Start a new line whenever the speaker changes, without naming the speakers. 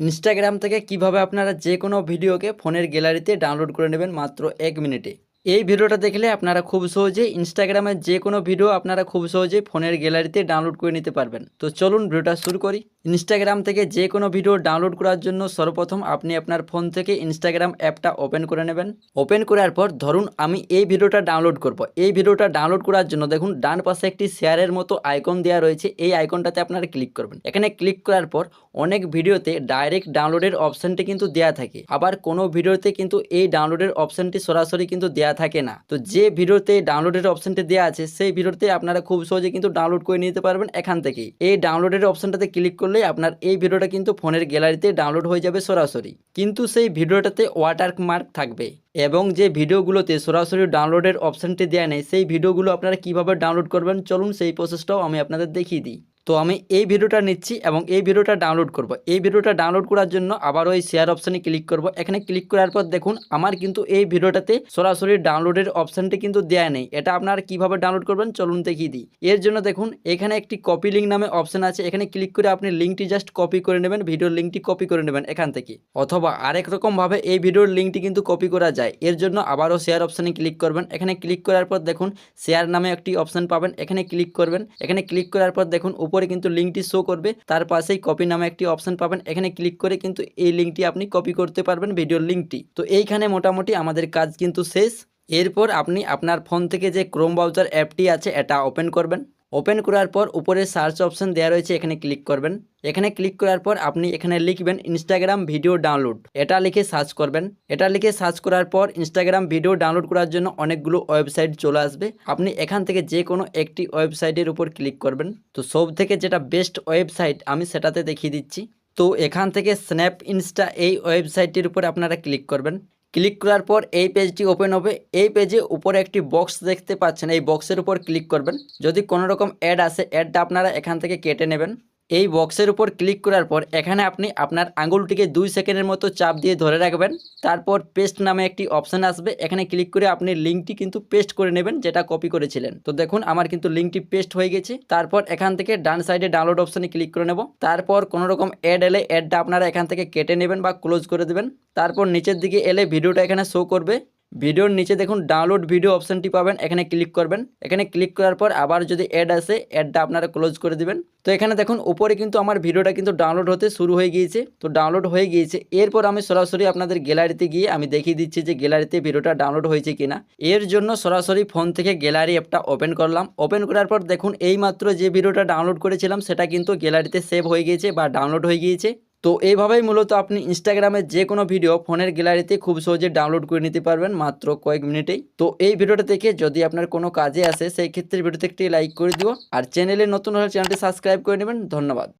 Instagram থেকে কীভাবে আপনারা যে কোনো ভিডিওকে ফোনের গ্যালারিতে ডাউনলোড করে নেবেন মাত্র এক মিনিটে। এই ভিডিওটা দেখলে আপনারা খুব সহজেই ইনস্টাগ্রামের যে কোনো ভিডিও আপনারা খুব সহজে ফোনের গ্যালারিতে ডাউনলোড করে নিতে পারবেন। তো চলুন ভিডিওটা শুরু করি। ইনস্টাগ্রাম থেকে যে কোনো ভিডিও ডাউনলোড করার জন্য সর্বপ্রথম আপনি আপনার ফোন থেকে ইনস্টাগ্রাম অ্যাপটা ওপেন করে নেবেন। ওপেন করার পর ধরুন আমি এই ভিডিওটা ডাউনলোড করব। এই ভিডিওটা ডাউনলোড করার জন্য দেখুন, ডান পাশে একটি শেয়ারের মতো আইকন দেওয়া রয়েছে। এই আইকনটাতে আপনারা ক্লিক করবেন। এখানে ক্লিক করার পর অনেক ভিডিওতে ডাইরেক্ট ডাউনলোডের অপশানটি কিন্তু দেওয়া থাকে। আবার কোনো ভিডিওতে কিন্তু এই ডাউনলোডের অপশানটি সরাসরি কিন্তু দেওয়া থাকে না। তো যে ভিডিওতে ডাউনলোডের অপশানটি দেওয়া আছে, সেই ভিডিওতে আপনারা খুব সহজে কিন্তু ডাউনলোড করে নিতে পারবেন এখান থেকেই। এই ডাউনলোডের অপশনটাতে ক্লিক করলে আপনার এই ভিডিওটা কিন্তু ফোনের গ্যালারিতে ডাউনলোড হয়ে যাবে সরাসরি। কিন্তু সেই ভিডিওটাতে ওয়াটার মার্ক থাকবে এবং যে ভিডিওগুলোতে সরাসরি ডাউনলোডের অপশানটি দেওয়া নেই, সেই ভিডিওগুলো আপনারা কীভাবে ডাউনলোড করবেন, চলুন সেই প্রসেসটাও আমি আপনাদের দেখিয়ে দিই। তো আমি এই ভিডিওটা নিচ্ছি এবং এই ভিডিওটা ডাউনলোড করব। এই ভিডিওটা ডাউনলোড করার জন্য আবার ওই শেয়ার অপশানে ক্লিক করব। এখানে ক্লিক করার পর দেখুন, আমার কিন্তু এই ভিডিওটাতে সরাসরি ডাউনলোডের অপশানটি কিন্তু দেয়া নেই। এটা আপনারা কীভাবে ডাউনলোড করবেন চলুন দেখিয়ে দিই। এর জন্য দেখুন, এখানে একটি কপি লিঙ্ক নামে অপশান আছে। এখানে ক্লিক করে আপনি লিঙ্কটি জাস্ট কপি করে নেবেন ভিডিওর লিঙ্কটি কপি করে নেবেন এখান থেকে। অথবা আরেক রকমভাবে এই ভিডিওর লিঙ্কটি কিন্তু কপি করা যায়। এর জন্য আবারও শেয়ার অপশানে ক্লিক করবেন। এখানে ক্লিক করার পর দেখুন শেয়ার নামে একটি অপশান পাবেন। এখানে ক্লিক করবেন। এখানে ক্লিক করার পর দেখুন উপরে কিন্তু লিঙ্কটি শো করবে। তার পাশেই কপি নামে একটি অপশান পাবেন। এখানে ক্লিক করে কিন্তু এই লিঙ্কটি আপনি কপি করতে পারবেন ভিডিওর লিঙ্কটি তো এইখানে মোটামুটি আমাদের কাজ কিন্তু শেষ। এরপর আপনি আপনার ফোন থেকে যে ক্রোম ব্রাউজার অ্যাপটি আছে, এটা ওপেন করবেন। ওপেন করার পর উপরে সার্চ অপশন দেওয়া রয়েছে, এখানে ক্লিক করবেন। এখানে ক্লিক করার পর আপনি এখানে লিখবেন ইনস্টাগ্রাম ভিডিও ডাউনলোড এটা লিখে সার্চ করবেন। এটা লিখে সার্চ করার পর ইনস্টাগ্রাম ভিডিও ডাউনলোড করার জন্য অনেকগুলো ওয়েবসাইট চলে আসবে। আপনি এখান থেকে যে কোনো একটি ওয়েবসাইটের উপর ক্লিক করবেন। তো সব থেকে যেটা বেস্ট ওয়েবসাইট আমি সেটাতে দেখিয়ে দিচ্ছি। তো এখান থেকে স্ন্যাপ ইনস্টা এই ওয়েবসাইটটির উপর আপনারা ক্লিক করবেন। ক্লিক করার পর এই পেজটি ওপেন হবে। এই পেজে উপরে একটি বক্স দেখতে পাচ্ছেন। এই বক্সের উপর ক্লিক করবেন। যদি কোনো রকম অ্যাড আসে অ্যাডটা আপনারা এখান থেকে কেটে নেবেন। এই বক্সের উপর ক্লিক করার পর এখানে আপনি আপনার আঙুলটিকে দুই সেকেন্ডের মতো চাপ দিয়ে ধরে রাখবেন। তারপর পেস্ট নামে একটি অপশান আসবে। এখানে ক্লিক করে আপনি লিঙ্কটি কিন্তু পেস্ট করে নেবেন, যেটা কপি করেছিলেন। তো দেখুন, আমার কিন্তু লিঙ্কটি পেস্ট হয়ে গেছে। তারপর এখান থেকে ডান সাইডে ডাউনলোড অপশানে ক্লিক করে নেব। তারপর কোনো রকম অ্যাড এলে অ্যাডটা আপনারা এখান থেকে কেটে নেবেন বা ক্লোজ করে দেবেন। তারপর নিচের দিকে এলে ভিডিওটা এখানে শো করবে। ভিডিওর নিচে দেখুন ডাউনলোড ভিডিও অপশানটি পাবেন, এখানে ক্লিক করবেন। এখানে ক্লিক করার পর আবার যদি অ্যাড আসে অ্যাডটা আপনারা ক্লোজ করে দিবেন। তো এখানে দেখুন, উপরে কিন্তু আমার ভিডিওটা কিন্তু ডাউনলোড হতে শুরু হয়ে গিয়েছে। তো ডাউনলোড হয়ে গিয়েছে, এরপর আমি সরাসরি আপনাদের গ্যালারিতে গিয়ে আমি দেখিয়ে দিচ্ছি যে গ্যালারিতে ভিডিওটা ডাউনলোড হয়েছে কিনা। এর জন্য সরাসরি ফোন থেকে গ্যালারি অ্যাপটা ওপেন করলাম। ওপেন করার পর দেখুন, এইমাত্র যে ভিডিওটা ডাউনলোড করেছিলাম, সেটা কিন্তু গ্যালারিতে সেভ হয়ে গিয়েছে বা ডাউনলোড হয়ে গিয়েছে। তো এইভাবেই মূলত আপনি ইনস্টাগ্রামে যে কোনো ভিডিও ফোনের গ্যালারিতে খুব সহজে ডাউনলোড করে নিতে পারবেন মাত্র কয়েক মিনিটেই। তো এই ভিডিওটা থেকে যদি আপনার কোনো কাজে আসে, সেই ক্ষেত্রে ভিডিওতে একটি লাইক করে দিও। আর চ্যানেলে নতুন হলে চ্যানেলটি সাবস্ক্রাইব করে নেবেন। ধন্যবাদ।